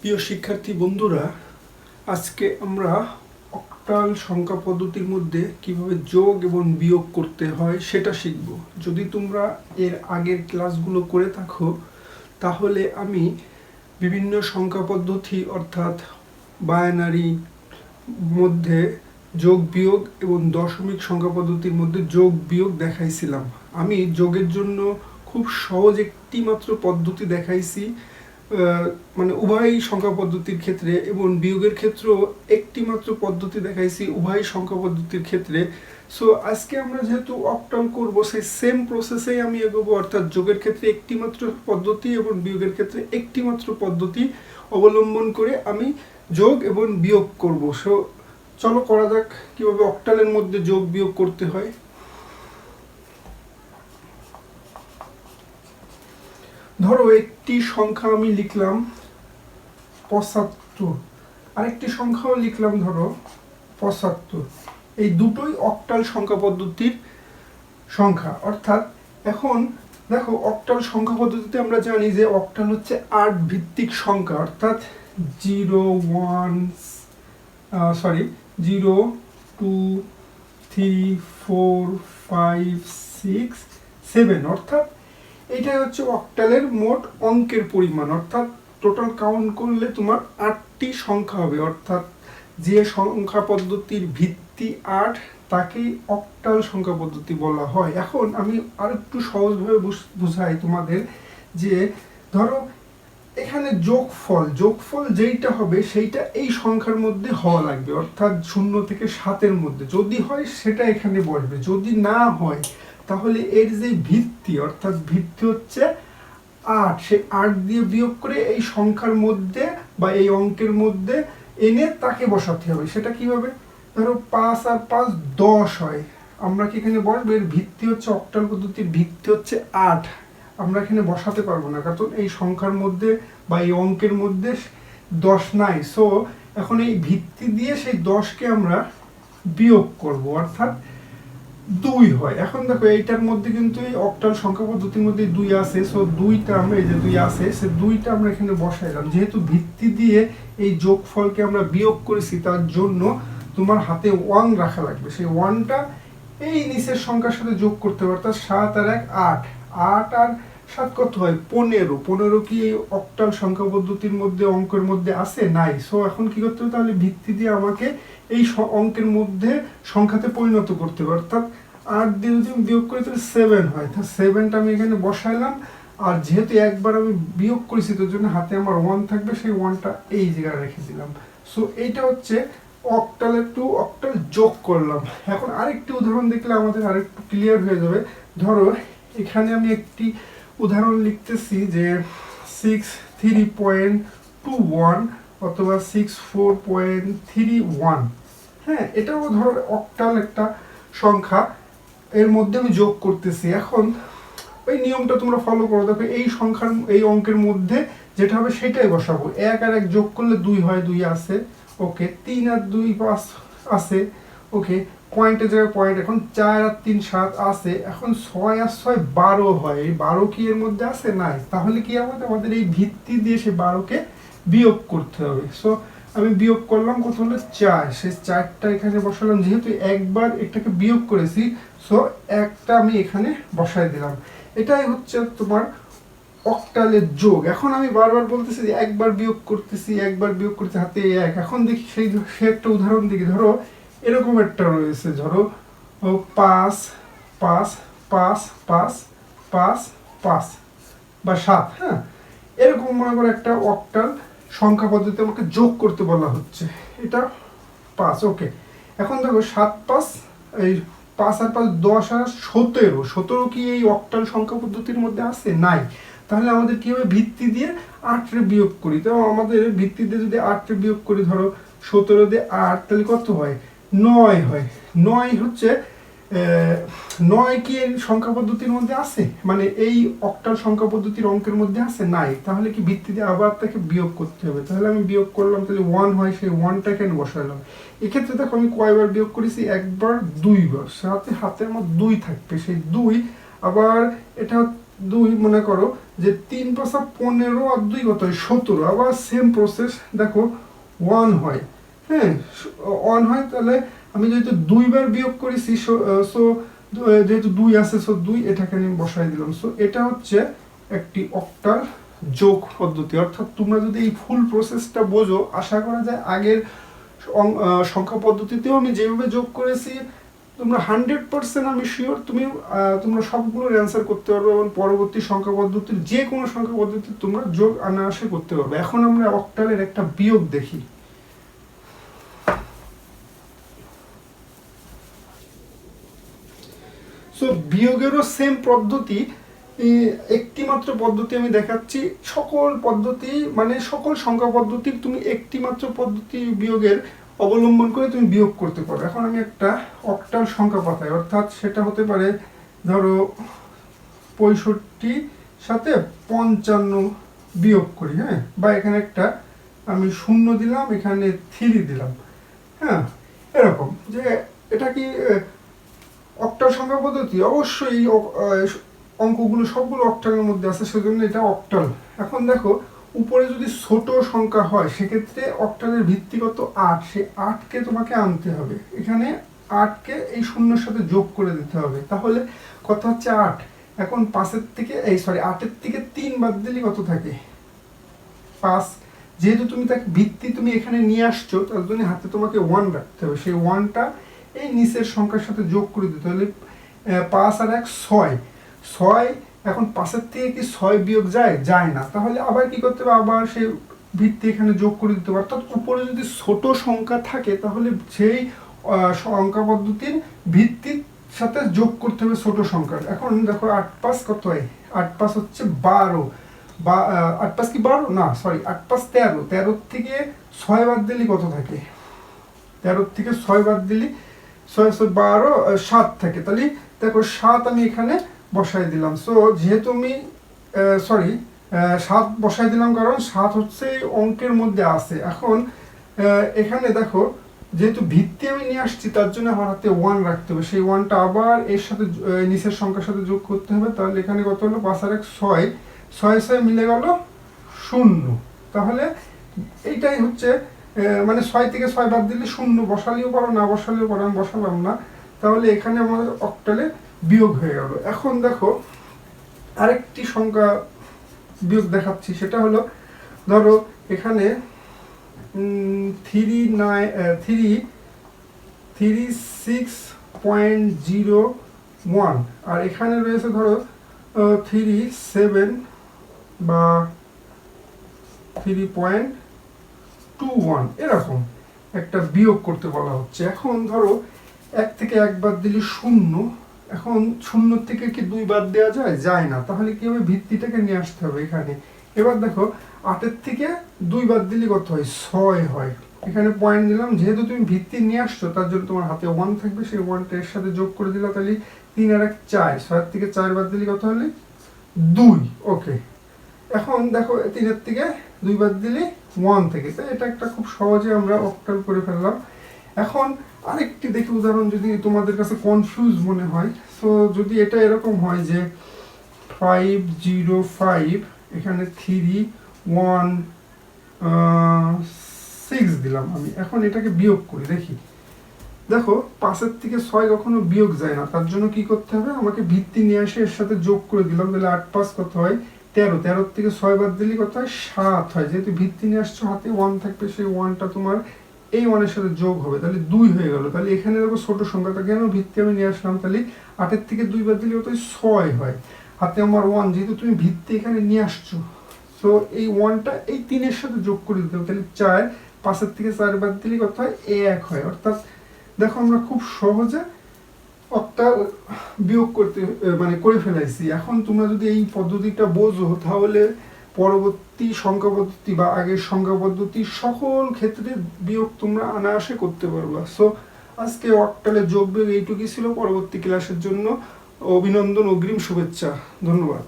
প্রিয় শিক্ষার্থী বন্ধুরা, আজকে আমরা অক্টাল সংখ্যা পদ্ধতির মধ্যে কীভাবে যোগ এবং বিয়োগ করতে হয় সেটা শিখব। যদি তোমরা এর আগের ক্লাসগুলো করে থাকো, তাহলে আমি বিভিন্ন সংখ্যা পদ্ধতি অর্থাৎ বায়নারি মধ্যে যোগ বিয়োগ এবং দশমিক সংখ্যা পদ্ধতির মধ্যে যোগ বিয়োগ দেখাইছিলাম। আমি যোগের জন্য খুব সহজ একটি মাত্র পদ্ধতি দেখাইছি। মানে উভয় সংখ্যা পদ্ধতির ক্ষেত্রে এবং বিয়োগের ক্ষেত্রেও একটি মাত্র পদ্ধতি দেখাইছি উভয় সংখ্যা পদ্ধতির ক্ষেত্রে। সো আজকে আমরা যেহেতু অক্টাল করব, সেই সেম প্রসেসেই আমি এগোবো, অর্থাৎ যোগের ক্ষেত্রে একটি মাত্র পদ্ধতি এবং বিয়োগের ক্ষেত্রে একটি মাত্র পদ্ধতি অবলম্বন করে আমি যোগ এবং বিয়োগ করব। সো চলো করা যাক কীভাবে অক্টালের মধ্যে যোগ বিয়োগ করতে হয়। ধরো একটি সংখ্যা আমি লিখলাম পঁচাত্তর। আরেকটি সংখ্যাও লিখলাম ধরো পঁচাত্তর। এই দুটোই অক্টাল সংখ্যা পদ্ধতির সংখ্যা। অর্থাৎ এখন দেখো অক্টাল সংখ্যা পদ্ধতিতে আমরা জানি যে অক্টাল হচ্ছে আট ভিত্তিক সংখ্যা। অর্থাৎ zero, one sorry zero, two, three, four, five, six, seven. অর্থাৎ এটাই হচ্ছে অক্টালের মোট অঙ্কের পরিমাণ। অর্থাৎ টোটাল কাউন্ট করলে তোমার আটটি সংখ্যা হবে। অর্থাৎ যে সংখ্যা পদ্ধতির ভিত্তি আট, তাকেই অক্টাল সংখ্যা পদ্ধতি বলা হয়। এখন আমি আর একটু সহজভাবে বুঝ- বুঝাই তোমাদের যে, ধরো এখানে যোগফল যোগফল যেইটা হবে সেইটা এই সংখ্যার মধ্যে হওয়া লাগবে। অর্থাৎ শূন্য থেকে সাতের মধ্যে। যদি হয় সেটা এখানে বসবে। যদি না হয় তাহলে এর যে ভিত্তি, অর্থাৎ ভিত্তি হচ্ছে আট। সেই আট দিয়ে বিয়োগ করে এই সংখ্যার মধ্যে বা এই অঙ্কের মধ্যে এনে তাকে বসাতে হবে। সেটা কীভাবে? ধরো পাঁচ আর পাঁচ দশ হয়। আমরা কি এখানে বসবো? এর ভিত্তি হচ্ছে অক্টাল পদ্ধতির ভিত্তি হচ্ছে আট। আমরা এখানে বসাতে পারব না, কারণ এই সংখ্যার মধ্যে বা এই অঙ্কের মধ্যে দশ নাই। সো এখন এই ভিত্তি দিয়ে সেই দশকে আমরা বিয়োগ করব। অর্থাৎ দুই হয়। এখন দেখো, এইটার মধ্যে কিন্তু এই অক্টাল সংখ্যা পদ্ধতির মধ্যে দুই আছে। সো দুইটা আমরা এই যে দুই আছে, সে দুইটা আমরা এখানে বসাইলাম যেহেতু ভিত্তি দিয়ে এই যোগফলকে আমরা বিয়োগ করেছি, তার জন্য তোমার হাতে ওয়ান রাখা লাগবে। সেই ওয়ানটা এই নিচের সংখ্যার সাথে যোগ করতে অর্থাৎ সাত আর এক আট। আট আর সাত কত হয়। পনেরো। পনেরো কি অক্টাল সংখ্যা পদ্ধতির মধ্যে, অঙ্কের মধ্যে আছে? নাই। সো এখন কি করতে হবে? তাহলে ভিত্তি দিয়ে আমাকে এই অঙ্কের মধ্যে সংখ্যাতে পরিণত করতে হবে। অর্থাৎ আট দিয়ে যদি আমি বিয়োগ করি, তাহলে সেভেন হয়। তাহলে সেভেনটা আমি এখানে বসাইলাম। আর যেহেতু একবার আমি বিয়োগ করেছি তোর জন্য হাতে আমার ওয়ান থাকবে। সেই ওয়ানটা এই জায়গায় রেখে দিলাম। সো এইটা হচ্ছে অক্টালের টু অক্টাল যোগ করলাম। এখন আরেকটি উদাহরণ দেখলে আমাদের আরেকটু ক্লিয়ার হয়ে যাবে। ধরো, এখানে আমি একটি উদাহরণ লিখতেছি যে six three point two one অথবা six four point three one হ্যাঁ এটাও ধরো অক্টাল একটা সংখ্যা। এর মধ্যে আমি যোগ করতেছি। এখন ওই নিয়মটা তোমরা ফলো করো। দেখো, এই সংখ্যার, এই অঙ্কের মধ্যে যেটা হবে সেটাই বসাবো। এক আর এক যোগ করলে দুই হয়, দুই আছে। ওকে তিন আর দুই পাঁচ আছে। ওকে পয়েন্টের জায়গায় পয়েন্ট, এখন চার আর তিন সাত আছে, এখন ছয় আর ছয় বারো হয়, এই বারো কি এর মধ্যে আছে? নাই। তাহলে কি হবে? আমাদের এই ভিত্তি দিয়ে সে বারোকে বিয়োগ করতে হবে। সো আমি বিয়োগ করলাম কত হলো চার। সেই চারটা এখানে বসালাম, যেহেতু একবার এটাকে বিয়োগ করেছি সো একটা আমি এখানে বসাই দিলাম। এটাই হচ্ছে তোমার অক্টালের যোগ। এখন আমি বারবার বলতেছি যে একবার বিয়োগ করতেছি, একবার বিয়োগ করতে হাতে এক। এখন দেখি সেই, সে একটা উদাহরণ দেখি। ধরো এরকম একটা রয়েছে, ধরো পাঁচ পাঁচ পাঁচ পাঁচ পাঁচ পাঁচ বা সাত হ্যাঁ? এরকম মনে করো একটা অক্টাল সংখ্যা পদ্ধতি আমাকে যোগ করতে বলা হচ্ছে। এটা পাঁচ, ওকে। এখন দেখো, সাত পাঁচ, এই পাঁচ আর পাঁচ দশ আর সতেরো সতেরো কি এই অক্টাল সংখ্যা পদ্ধতির মধ্যে আছে? নাই। তাহলে আমাদের কি হবে? ভিত্তি দিয়ে আটরে বিয়োগ করি। তো আমাদের ভিত্তি দিয়ে যদি আটরে বিয়োগ করি, ধরো, সতেরো দিয়ে আট, তাহলে কত হয়? নয় হয়। নয় হচ্ছে নয় কি এর সংখ্যা পদ্ধতির মধ্যে আছে? মানে এই অক্টাল সংখ্যা পদ্ধতির অঙ্কের মধ্যে আছে? নাই। তাহলে কি ভিত্তিতে আবার তাকে বিয়োগ করতে হবে? তাহলে আমি বিয়োগ করলাম, তাহলে ওয়ান হয়, সেই ওয়ানটা কেন বসালাম। এক্ষেত্রে দেখো, আমি কয়বার বিয়োগ করেছি? একবার, দুইবার। সাথে হাতে আমার দুই থাকবে। সেই দুই, আবার এটা দুই মনে করো যে তিন পাঁচা পনেরো আর দুই কত সতেরো। আবার সেম প্রসেস দেখো ওয়ান হয়। হ্যাঁ অন হয় তাহলে আমি যেহেতু দুইবার বিয়োগ করেছি সো যেহেতু দুই আছে সো দুই এটাকে আমি বসাই দিলাম। সো এটা হচ্ছে একটি অক্টাল যোগ পদ্ধতি। অর্থাৎ তোমরা যদি এই ফুল প্রসেসটা বোঝো, আশা করা যায় আগের সংখ্যা পদ্ধতিতেও আমি যেভাবে যোগ করেছি, তোমরা হান্ড্রেড পার্সেন্ট আমি শিওর তুমি তোমরা সবগুলোর অ্যান্সার করতে পারবে এবং পরবর্তী সংখ্যা পদ্ধতির যে কোনো সংখ্যা পদ্ধতি তোমরা যোগ অনায়াসে করতে পারবে। এখন আমরা অক্টালের একটা বিয়োগ দেখি। বিয়োগেরও সেম পদ্ধতি একটিমাত্র পদ্ধতি আমি দেখাচ্ছি। সকল পদ্ধতি মানে সকল সংখ্যা পদ্ধতির তুমি একটিমাত্র পদ্ধতি বিয়োগের অবলম্বন করে তুমি বিয়োগ করতে পারো। এখন আমি একটা অক্টাল সংখ্যা পাতাই অর্থাৎ সেটা হতে পারে, ধরো পঁয়ষট্টি সাথে পঞ্চান্ন বিয়োগ করি হ্যাঁ? বা এখানে একটা আমি শূন্য দিলাম, এখানে থ্রি দিলাম হ্যাঁ? এরকম, যে এটা কি অক্টাল সংখ্যা পদ্ধতি অবশ্যই অঙ্কগুলো সবগুলো অক্টালের মধ্যে আছে, সেজন্য এটা অক্টাল এখন দেখো, উপরে যদি ছোট সংখ্যা হয়, সেক্ষেত্রে অক্টালের ভিত্তিগত আট। সে আটকে তোমাকে আনতে হবে। এখানে আটকে এই শূন্যের সাথে যোগ করে দিতে হবে। তাহলে কথা হচ্ছে আট। এখন পাঁচের থেকে, এই সরি আটের থেকে তিন বাদ দিলে কত থাকে? পাঁচ। যেহেতু তুমি তাকে ভিত্তি তুমি এখানে নিয়ে আসছো, তার জন্য হাতে তোমাকে ওয়ান রাখতে হবে। সেই ওয়ানটা এই নিচের সংখ্যার সাথে যোগ করে দিতে হলে পাঁচ আর এক ছয়। ছয়, এখন পাঁচের থেকে কি ছয় বিয়োগ যায়? যায় না। তাহলে আবার কি করতে হবে? আবার সেই ভিত্তি এখানে যোগ করে দিতে হবে। অর্থাৎ উপরে যদি ছোট সংখ্যা থাকে, তাহলে সেই সংখ্যা পদ্ধতির ভিত্তির সাথে যোগ করতে হবে ছোট সংখ্যার। এখন দেখো আট পাঁচ কত হয়? আট পাঁচ হচ্ছে বারো। বা আট পাঁচ কি বারো? না সরি আট পাঁচ তেরো। তেরোর থেকে ছয় বাদ দিলে কত থাকে? তেরোর থেকে ছয় বাদ দিলে ছয় বারো সাত থাকে। তাহলে দেখো সাত আমি এখানে বসাই দিলাম। সো যেহেতু আমি সরি সাত বসাই দিলাম কারণ সাত হচ্ছে অঙ্কের মধ্যে আছে। এখন এখানে দেখো, যেহেতু ভিত্তি আমি নিয়ে আসছি, তার জন্য আমার হাতে ওয়ান রাখতে হবে। সেই ওয়ানটা আবার এর সাথে নিচের সংখ্যার সাথে যোগ করতে হবে। তাহলে এখানে কত হলো? পাঁচ আর এক, ছয়। ছয় ছয় মিলে গেল শূন্য। তাহলে এইটাই হচ্ছে মানে ছয় থেকে ছয় বাদ দিলে শূন্য। বসালেও পারো, না বসালেও পারো, আমি বসালাম না। তাহলে এখানে আমাদের অক্টালে বিয়োগ হয়ে গেল। এখন দেখো, আরেকটি সংখ্যা বিয়োগ দেখাচ্ছি, সেটা হলো, ধরো এখানে three nine three three six point zero one আর এখানে রয়েছে ধরো থ্রি সেভেন বা থ্রি পয়েন্ট টু ওয়ান এরকম একটা বিয়োগ করতে বলা হচ্ছে। এখন ধরো, এক থেকে একবার দিলে শূন্য। এখন শূন্য থেকে কি দুই বাদ দেওয়া যায়? যায় না। তাহলে কি হবে ভিত্তিটাকে নিয়ে আসতে হবে এখানে? এবার দেখো, আটের থেকে দুই বাদ দিলে কত হয়? ছয় হয়। এখানে পয়েন্ট দিলাম, যেহেতু তুমি ভিত্তি নিয়ে আসছো, তার জন্য তোমার হাতে ওয়ান থাকবে। সেই ওয়ানটা এর সাথে যোগ করে দিলা তাহলে তিন আর এক চার। ছয়ের থেকে চার বাদ দিলে কত হলে? দুই। ওকে এখন দেখো, তিনের থেকে দুই বাদ দিলে ওয়ান থেকে। তো এটা একটা খুব সহজে আমরা অক্টাল করে ফেললাম। এখন আরেকটি দেখি উদাহরণ যদি তোমাদের কাছে কনফিউজ মনে হয়। সো যদি এটা এরকম হয় যে ফাইভ জিরো ফাইভ এখানে থ্রি ওয়ান সিক্স দিলাম আমি। এখন এটাকে বিয়োগ করি, দেখি। দেখো, পাঁচের থেকে ছয় কখনো বিয়োগ যায় না। তার জন্য কি করতে হবে? আমাকে ভিত্তি নিয়ে এসে এর সাথে যোগ করে দিলাম। তাহলে আট পাঁচ কত হয়? তেরো তেরোর থেকে ছয় বাদ দিলে কত হয়? সাত হয়। যেহেতু ভিত্তি নিয়ে আসছো হাতে ওয়ান থাকবে সেই ওয়ানটা তোমার এই ওয়ানের সাথে যোগ হবে। তাহলে দুই হয়ে গেল। তাহলে এখানে দেখো ছোট সংখ্যাটা কেন ভিত্তি আমি নিয়ে আসলাম। তাহলে আটের থেকে দুই বাদ দিলে কত? ছয় হয়। হাতে আমার ওয়ান যেহেতু তুমি ভিত্তি এখানে নিয়ে আসছো সো এই ওয়ানটা এই তিনের সাথে যোগ করে দিতে হবে। তাহলে চার, পাঁচের থেকে চার বাদ দিলে কত হয়? এক হয়। অর্থাৎ দেখো আমরা খুব সহজে একটা বিয়োগ করতে মানে করে ফেলাইছি। এখন তোমরা যদি এই পদ্ধতিটা বোঝো, তাহলে পরবর্তী সংখ্যা পদ্ধতি বা আগের সংখ্যা পদ্ধতি সকল ক্ষেত্রে বিয়োগ তোমরা অনায়াসে করতে পারবা। সো আজকে অক্টালে যোগ বিয়োগ এইটুকুই ছিল। পরবর্তী ক্লাসের জন্য অভিনন্দন, অগ্রিম শুভেচ্ছা। ধন্যবাদ।